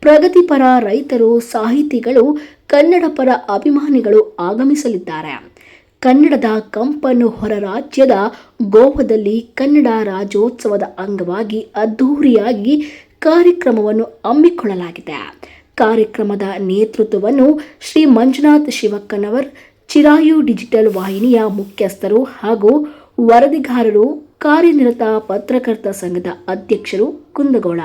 ಪ್ರಗತಿಪರ ರೈತರು, ಸಾಹಿತಿಗಳು ಕನ್ನಡ ಪರ ಅಭಿಮಾನಿಗಳು ಆಗಮಿಸಲಿದ್ದಾರೆ. ಕನ್ನಡದ ಕಂಪನ್ನು ಹೊರ ರಾಜ್ಯದ ಗೋವಾದಲ್ಲಿ ಕನ್ನಡ ರಾಜ್ಯೋತ್ಸವದ ಅಂಗವಾಗಿ ಅದ್ಧೂರಿಯಾಗಿ ಕಾರ್ಯಕ್ರಮವನ್ನು ಹಮ್ಮಿಕೊಳ್ಳಲಾಗಿದೆ. ಕಾರ್ಯಕ್ರಮದ ನೇತೃತ್ವವನ್ನು ಶ್ರೀ ಮಂಜುನಾಥ್ ಶಿವಕ್ಕನವರ್, ಚಿರಾಯು ಡಿಜಿಟಲ್ ವಾಹಿನಿಯ ಮುಖ್ಯಸ್ಥರು ಹಾಗೂ ವರದಿಗಾರರು, ಕಾರ್ಯನಿರತ ಪತ್ರಕರ್ತ ಸಂಘದ ಅಧ್ಯಕ್ಷರು ಕುಂದಗೋಳ.